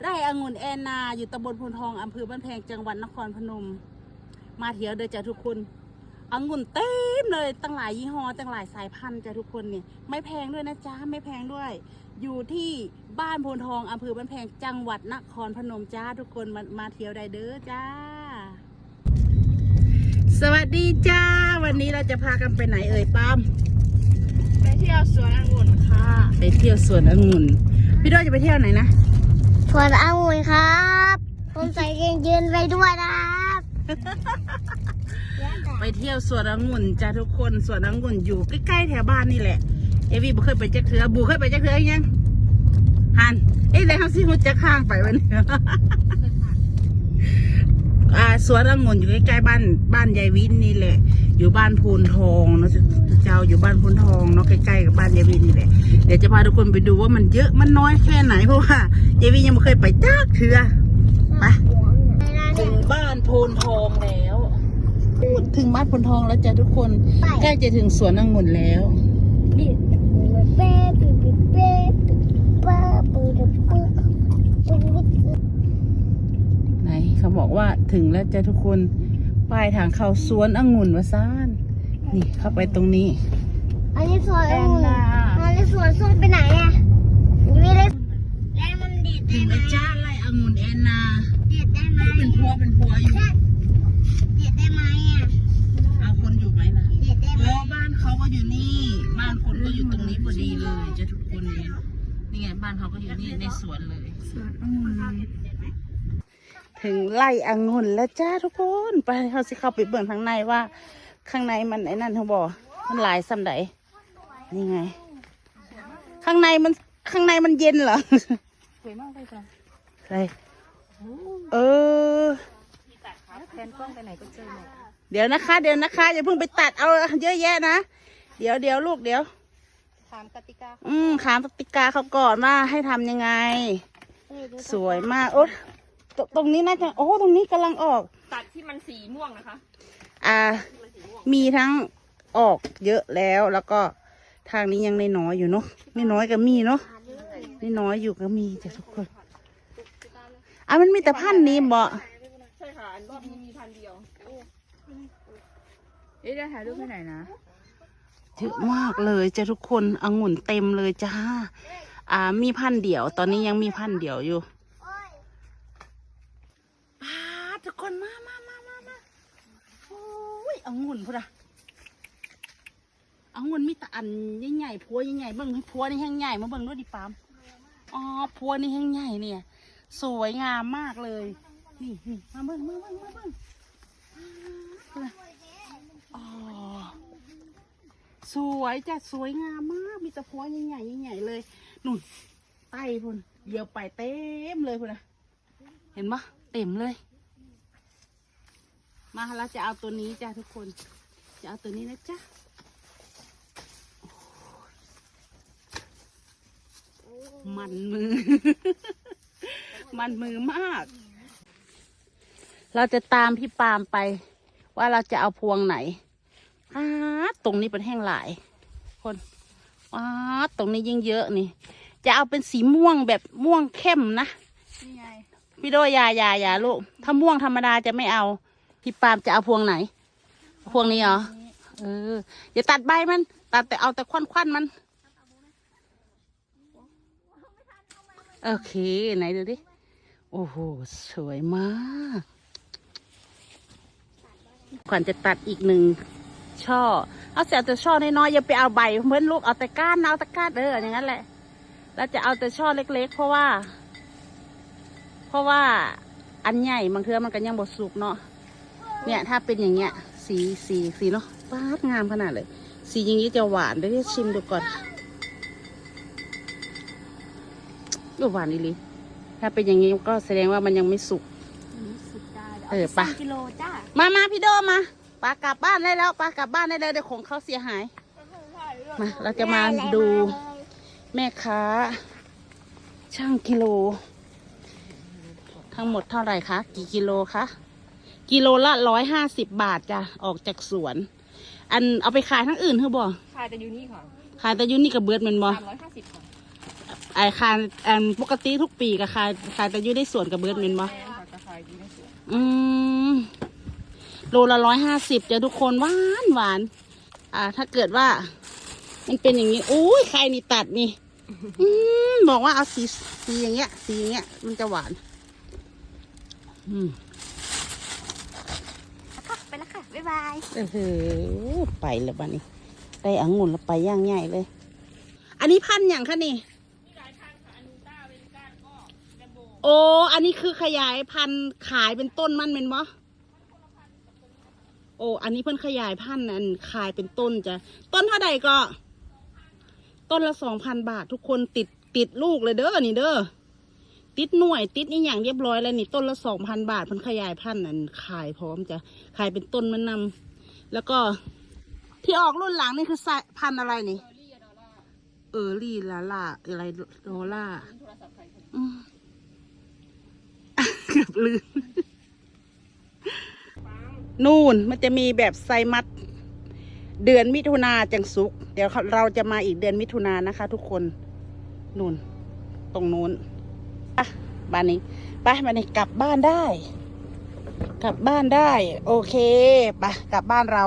ไร่องุ่นแอนนา อยู่ตำบลพลทองอำเภอบ้านแพงจังหวัดนครพนม มาเที่ยวเด้อจ้ะทุกคนองุ่นเต็มเลยตั้งหลายยี่ห้อตั้งหลายสายพันธุ์จ้ะทุกคนเนี่ยไม่แพงด้วยนะจ๊ะไม่แพงด้วย อยู่ที่บ้านโพนทองอำเภอบ้านแพงจังหวัดนครพนมจ้าทุกคนมามาเที่ยวได้เด้อจ้า สวัสดีจ้า วันนี้เราจะพากันไปไหนเอ่ยป้ามไปเที่ยวสวนองุ่นค่ะ ไปเที่ยวสวนองุ่นพี่โดอยจะไปเที่ยวไหนนะ สวนองุ่นครับผมใส่เกงยืนไปด้วยนะครับไปเที่ยวสวนองุ่นจ้าทุกคนสวนองุ่นอยู่ใกล้ๆแถวบ้านนี่แหละ เอวี่บุเคยไปจักเถือบูเคยไปจักเถือยังฮันเอ้ยแล้วซิมุดจะข้างไปวันนี้อาสวนองุ่นอยู่ใกล้ๆบ้านบ้านยายวินนี่แหละ อยู่บ้านพูนทองเนาะ เจ้าอยู่บ้านพูนทองเนาะใกล้ๆกับบ้านยายวินนี่แหละเดี๋ยวจะพาทุกคนไปดูว่ามันเยอะมันน้อยแค่ไหนเพราะว่ายายวินยังไม่เคยไปจักเถือไปถึงบ้านโพนทองแล้วถึงบ้านโพนทองแล้วจ้ะทุกคนใกล้จะถึงสวนองุ่นแล้วไหนเขาบอกว่าถึงแล้วจ้ะทุกคนป้ายทางเข้าสวนองุ่นวะซ่าน นี่เข้าไปตรงนี้ อันนี้สวนองุ่นอันนี้สวนส้มไปไหนอะไม่ได้แล้วมันเด็ดถึได้งไหมแล้วจ้าไร่องุ่นแอนนาเด็ดได้ไหมเป็นพัวเป็นพัวอยู่เด็ดได้ไหมอะเอาคนอยู่ไหมนะเด็ดได้ไหมอ๋อบ้านเขาก็อยู่นี่ บ้านคนก็อยู่ตรงนี้พอดีเลยจ้ะทุกคนเนี่ยนี่ไงบ้านเขาก็อยู่นี่ในสวนเลยสวนองุ่นถึงไร่องุ่นแล้วจ้าทุกคน ไปเขาสิเข้าไปเบิ่งข้างในว่า ข้างในมันไอ้นั่นเขาบอกมันหลายสำไดนี่ไง ข้างในมันข้างในมันเย็นเหรอสวยมากเลยจ้ะอะไรเออแทนกล้องไปไหนก็เจอหมดเดี๋ยวนะคะ เดี๋ยวนะคะอย่าเพิ่งไปตัดเอาเยอะแยะนะเดี๋ยวเดี๋ยวลูกเดี๋ยวถามกติกา อืมถามกติกาเขาก่อนว่าให้ทำยังไง สวยมากโอ้ตตรงนี้น่าจะโอ้ตรงนี้กำลังออก ตัดที่มันสีม่วงนะคะ อ่า มีทั้งออกเยอะแล้วแล้วก็ทางนี้ยังน้อยๆอยู่เนาะน้อยๆก็มีเนาะน้อยๆอยู่ก็มีจ้ะทุกคนอะมันมีแต่พันธุ์นี้บ่ใช่ค่ะอันรอบนี้มีพันเดียวเอ๊ะได้ถ่ายรูปไปไหนนะเยอะมากเลยจ้ะทุกคนองุ่นเต็มเลยจ้าอ่ามีพันธุ์เดียว ตอนนี้ยังมีพันธุ์เดียวอยู่ป้าดทุกคนมามามามามา โอ้ยองุ่นพุทธะองุ่นมีแต่อันใหญ่ๆพัวใหญ่ๆเบิ่งให้พัวนี่แห้งใหญ่มาเบิ่งด้วยดิปามอ๋อพัวนี่แห้งใหญ่เนี่ย สวยงามมากเลย นี่นี่มาเบิ่งมาเบิ่งมาเบิ่งอ๋อสวยจ้ะสวยงามมากมีแตะพัวใหญ่ๆใหญ่ๆเลยนุ่นไต้พุ่นเดี๋ยวไปเต็มเลยพุ่นนะเห็นปะเต็มเลย มาเราจะเอาตัวนี้จ้ะทุกคน จะเอาตัวนี้นะจ๊ะโอ้มันมือ มันมือมาก เราจะตามพี่ปาล์มไป ว่าเราจะเอาพวงไหนอ้าตรงนี้เป็นแห้งหลาย คนอ้าตรงนี้ยิ่งเยอะนี่ จะเอาเป็นสีม่วงแบบม่วงเข้มนะนี่ไงพี่โดอยาอยาอยาลูก ถ้าม่วงธรรมดาจะไม่เอา พี่ปาล์มจะเอาพวงไหนพวงนี้เหรอ เออ อย่าตัดใบมัน ตัดแต่เอาแต่ควันควันๆมัน โอเค ไหนดูดิ โอ้โห สวยมาก ขวัญจะตัดอีกหนึ่งช่อ เอาเสียแต่ช่อน้อยๆอย่าไปเอาใบเหมือนลูกเอาแต่ก้านเอาแต่ก้านเอออย่างนั้นแหละ แล้วจะเอาแต่ช่อเล็ก ๆ เพราะว่า เพราะว่าอันใหญ่บางเทือมันก็ยังบดสุกเนาะ เนี่ยถ้าเป็นอย่างเงี้ย สีสีสีเนาะป้าดงามขนาดเลย สีอย่างนี้จะหวานเดี๋ยวชิมดูก่อนก็หวานดีเลยถ้าเป็นอย่างนี้ก็แสดงว่ามันยังไม่สุกสุดได้เออไปกิโลจ้ามามาพี่โดมาปลากลับบ้านได้แล้วปลากลับบ้านได้แล้วเดี๋ยวของเขาเสียหายมาเราจะมาดูแม่ค้า ช่างกิโล ทั้งหมดเท่าไหร่คะ กี่กิโลคะ กิโลละร้อยห้าสิบบาทจ้ะออกจากสวน อันเอาไปขายทั้งอื่นเธอบอกค่ะจะอยู่นี่ค่ะขายแต่อยุนี่กับเบิร์ดแมันบอสามร้อยห้าสิบค่ะไอคายอันปกติทุกปีก็ขายขายแต่อยู่ในสวนกับเบิร์ดเมนบ่แม่ค่ะกระชายดีที่สุดอืมโลละร้อยห้าสิบจะทุกคนหวานหวาน อ่า ถ้าเกิดว่า มันเป็นอย่างนี้อุ้ยใครนี่ตัดนี่ อืมบอกว่าเอาสีสีอย่างเงี้ย สีอย่างเงี้ย มันจะหวาน อืม ไปแล้วค่ะ บ๊ายบายเออไปแล้วบ้านี้ได้องุ่นแล้วไปย่างใหญ่เลย อันนี้พันธุ์อย่างคะนี่โอ้ อันนี้คือขยายพันธุ์ขายเป็นต้นมันเป็นบ่โอ้ อันนี้เพิ่นขยายพันธุ์อันขายเป็นต้นจ้ะ ต้นเท่าใดก็ ต้นละสองพันบาททุกคนติดติดลูกเลยเด้อนี่เด้อ ติดหน่วย ติดนี่อย่างเรียบร้อยแล้วนี่ต้นละสองพันบาทพิ่นขยายพันธุ์อันขายพร้อมจะขายเป็นต้นมันนำแล้วก็ที่ออกรุ่นหลังนี่คือสายพันธุ์อะไรนี่ เออรี่ลาล่าอะไรโดล่าเกือบลืมนู่นมันจะมีแบบไซมัดเดือนมิถุนาจังสุก เดี๋ยวเราจะมาอีกเดือนมิถุนานะคะ ทุกคนนู่น ตรงนู้น ไปบ้านนี้ไปบ้านนี้กลับบ้านได้ กลับบ้านได้ โอเคไปกลับบ้านเรา